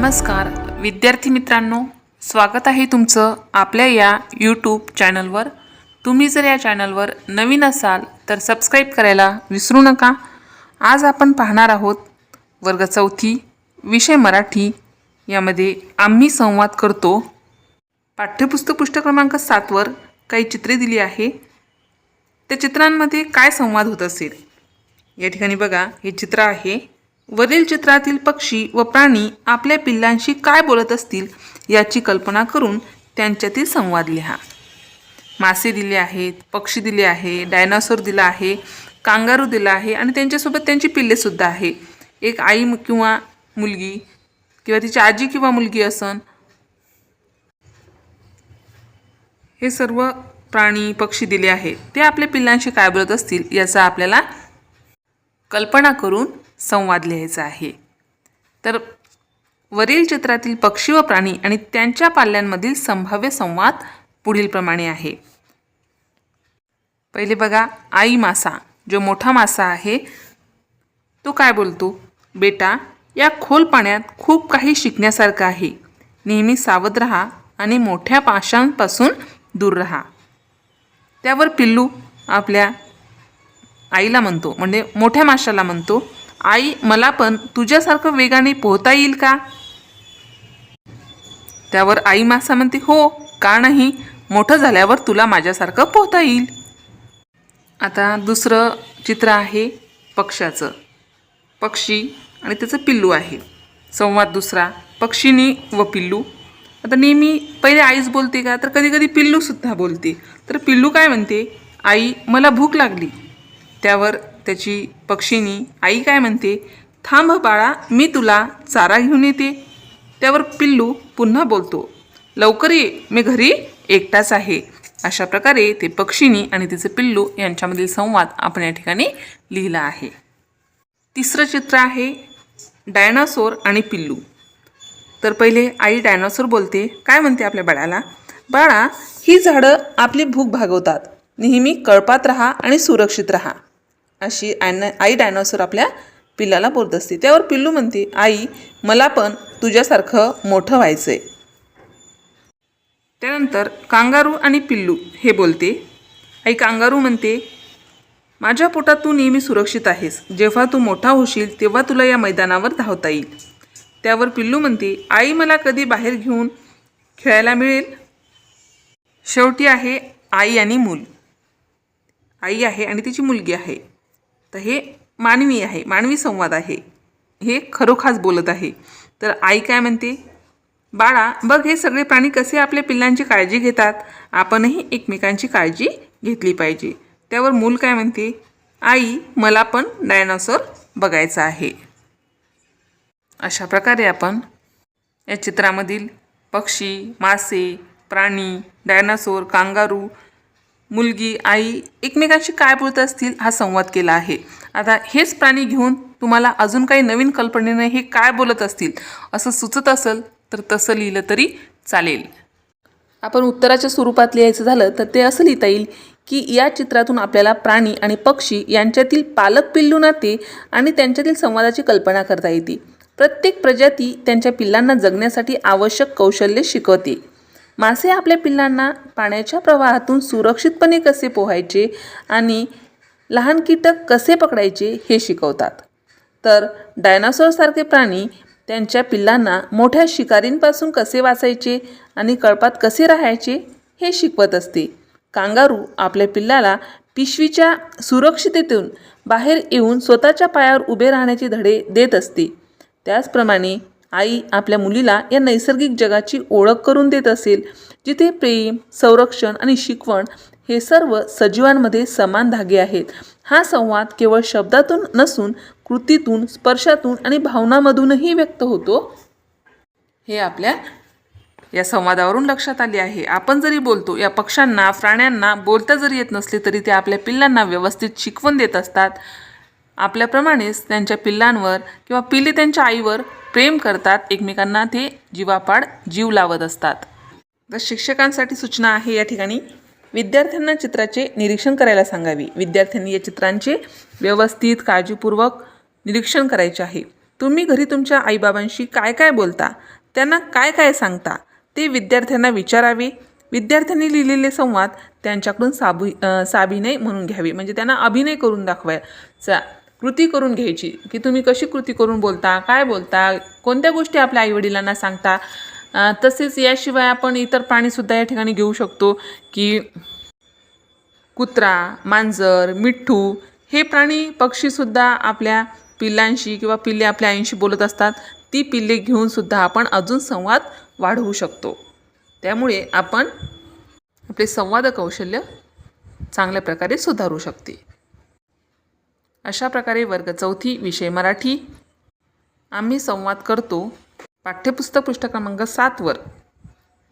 नमस्कार. विद्यार्थी मित्रांनो स्वागत आहे तुमचं आपल्या या यूट्यूब चॅनलवर तुम्ही जर या चॅनलवर नवीन असाल तर सबस्क्राईब करायला विसरू नका. आज आपण पाहणार आहोत वर्ग चौथी विषय मराठी. यामध्ये आम्ही संवाद करतो पाठ्यपुस्तक पुस्तक क्रमांक सातवर काही चित्रे दिली आहे. त्या चित्रांमध्ये काय संवाद होत असेल? या ठिकाणी बघा हे चित्र आहे. वरील चित्रातील पक्षी व प्राणी आपल्या पिल्लांशी काय बोलत असतील याची कल्पना करून त्यांच्यातील संवाद लिहा. मासे दिले आहेत पक्षी दिले आहे डायनासोर दिला आहे कांगारू दिला आहे आणि त्यांच्यासोबत त्यांची पिल्लेसुद्धा आहे. एक आई किंवा मुलगी किंवा तिची आजी किंवा मुलगी असन. हे सर्व प्राणी पक्षी दिले आहेत. ते आपल्या पिल्लांशी काय बोलत असतील याचा आपल्याला कल्पना करून संवाद लिहायचा आहे. तर वरील चित्रातील पक्षी व प्राणी आणि त्यांच्या पाल्यांमधील संभाव्य संवाद पुढीलप्रमाणे आहे. पहिले बघा आई मासा जो मोठा मासा आहे तो काय बोलतो? बेटा या खोल पाण्यात खूप काही शिकण्यासारखं आहे. नेहमी सावध राहा आणि मोठ्या पाशांपासून दूर राहा. त्यावर पिल्लू आपल्या आईला म्हणतो म्हणजे मोठ्या माशाला म्हणतो. आई मला पण तुझ्यासारखं वेगाने पोहता येईल का? त्यावर आई मासा म्हणते हो का नाही? मोठं झाल्यावर तुला माझ्यासारखं पोहता येईल. आता दुसरं चित्र आहे पक्ष्याचं. पक्षी आणि त्याचं पिल्लू आहे. संवाद दुसरा पक्षीनी व पिल्लू. आता नेहमी पहिले आईच बोलते का? तर कधी कधी पिल्लूसुद्धा बोलते. तर पिल्लू काय म्हणते? आई मला भूक लागली. त्यावर त्याची पक्षीनी आई काय म्हणते? थांब बाळा मी तुला चारा घेऊन येते. त्यावर पिल्लू पुन्हा बोलतो लवकर ये मी घरी एकटाच आहे. अशा प्रकारे ते पक्षीनी आणि तिचे पिल्लू यांच्यामधील संवाद आपण या ठिकाणी लिहिला आहे. तिसरं चित्र आहे डायनासोर आणि पिल्लू. तर पहिले आई डायनासोर बोलते काय म्हणते आपल्या बाळाला? बाळा ही झाडं आपली भूक भागवतात. नेहमी कळपात राहा आणि सुरक्षित राहा. अशी आयन आई डायनॉसर आपल्या पिल्लाला बोलत असते. त्यावर पिल्लू म्हणते आई मला पण तुझ्यासारखं मोठं व्हायचं आहे त्यानंतर कांगारू आणि पिल्लू हे बोलते आई कांगारू म्हणते माझ्या पोटात तू नेहमी सुरक्षित आहेस. जेव्हा तू मोठा होशील तेव्हा तुला या मैदानावर धावता येईल. त्यावर पिल्लू म्हणते आई मला कधी बाहेर घेऊन खेळायला मिळेल? शेवटी आहे आई आणि मूल. आई आहे आणि तिची मुलगी आहे. तर हे मानवी आहे मानवी संवाद आहे. हे खरोखाच बोलत आहे. तर आई काय म्हणते? बाळा बघ हे सगळे प्राणी कसे आपल्या पिल्लांची काळजी घेतात. आपणही एकमेकांची काळजी घेतली पाहिजे. त्यावर मूल काय म्हणते? आई मला पण डायनासोर बघायचा आहे. अशा प्रकारे आपण या चित्रामधील पक्षी मासे प्राणी डायनासोर कांगारू मुलगी आई एकमेकांशी काय बोलत असतील हा संवाद केला आहे. आता हेच प्राणी घेऊन तुम्हाला अजून काही नवीन कल्पनेने हे काय बोलत असतील असं सुचत असेल तर तसं लिहिलं तरी चालेल. आपण उत्तराच्या स्वरूपात लिहायचं झालं तर ते असं लिहिता येईल की या चित्रातून आपल्याला प्राणी आणि पक्षी यांच्यातील पालक पिल्लू नाते आणि त्यांच्यातील संवादाची कल्पना करता येते. प्रत्येक प्रजाती त्यांच्या पिल्लांना जगण्यासाठी आवश्यक कौशल्य शिकवते. मासे आपल्या पिल्लांना पाण्याच्या प्रवाहातून सुरक्षितपणे कसे पोहायचे आणि लहान कीटक कसे पकडायचे हे शिकवतात. तर डायनासोरसारखे प्राणी त्यांच्या पिल्लांना मोठ्या शिकारींपासून कसे वाचायचे आणि कळपात कसे राहायचे हे शिकवत असते. कांगारू आपल्या पिल्लाला पिशवीच्या सुरक्षिततेतून बाहेर येऊन स्वतःच्या पायावर उभे राहण्याचे धडे देत असते. त्याचप्रमाणे आई आपल्या मुलीला या नैसर्गिक जगाची ओळख करून देत असेल जिथे प्रेम संरक्षण आणि शिकवण हे सर्व सजीवांमध्ये समान धागे आहेत. हा संवाद केवळ शब्दातून नसून कृतीतून स्पर्शातून आणि भावनामधूनही व्यक्त होतो. हे आपल्या या संवादावरून लक्षात आले आहे. आपण जरी बोलतो या पक्ष्यांना प्राण्यांना बोलता जरी येत नसले तरी ते आपल्या पिल्लांना व्यवस्थित शिकवण देत असतात. आपल्याप्रमाणेच त्यांच्या पिल्लांवर किंवा पिल्ले त्यांच्या आईवर प्रेम करतात एकमेकांना ते जीवापाड जीव लावत असतात. तर शिक्षकांसाठी सूचना आहे या ठिकाणी. विद्यार्थ्यांना चित्राचे निरीक्षण करायला सांगावी. विद्यार्थ्यांनी या चित्रांचे व्यवस्थित काळजीपूर्वक निरीक्षण करायचे आहे. तुम्ही घरी तुमच्या आईबाबांशी काय काय बोलता? त्यांना काय काय सांगता? ते विद्यार्थ्यांना विचारावे. विद्यार्थ्यांनी लिहिलेले संवाद त्यांच्याकडून साबु साभिनय म्हणून घ्यावे. म्हणजे त्यांना अभिनय करून दाखवायचा कृती करून घ्यायची. की तुम्ही कशी कृती करून बोलता काय बोलता कोणत्या गोष्टी आपल्या आईवडिलांना सांगता तसेच याशिवाय आपण इतर प्राणीसुद्धा या ठिकाणी घेऊ शकतो की कुत्रा मांजर मिठ्ठू हे प्राणी पक्षीसुद्धा आपल्या पिल्लांशी किंवा पिल्ले आपल्या आईंशी बोलत असतात. ती पिल्ले घेऊन सुद्धा आपण अजून संवाद वाढवू शकतो. त्यामुळे आपण आपले संवाद कौशल्य चांगल्या प्रकारे सुधारू शकते. अशा प्रकारे वर्ग चौथी विषय मराठी. आम्ही संवाद करतो पाठ्यपुस्तक पृष्ठ क्रमांक सातवर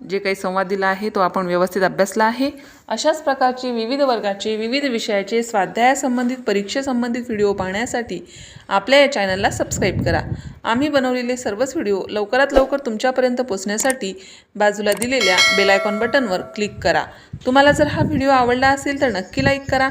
जे काही संवाद दिला आहे तो आपण व्यवस्थित अभ्यासला आहे. अशाच प्रकारचे विविध वर्गाचे विविध विषयाचे स्वाध्यायासंबंधित परीक्षेसंबंधित व्हिडिओ पाहण्यासाठी आपल्या या चॅनलला सबस्क्राईब करा. आम्ही बनवलेले सर्वच व्हिडिओ लवकरात लवकर तुमच्यापर्यंत पोचण्यासाठी बाजूला दिलेल्या बेलायकॉन बटनवर क्लिक करा. तुम्हाला जर हा व्हिडिओ आवडला असेल तर नक्की लाईक करा.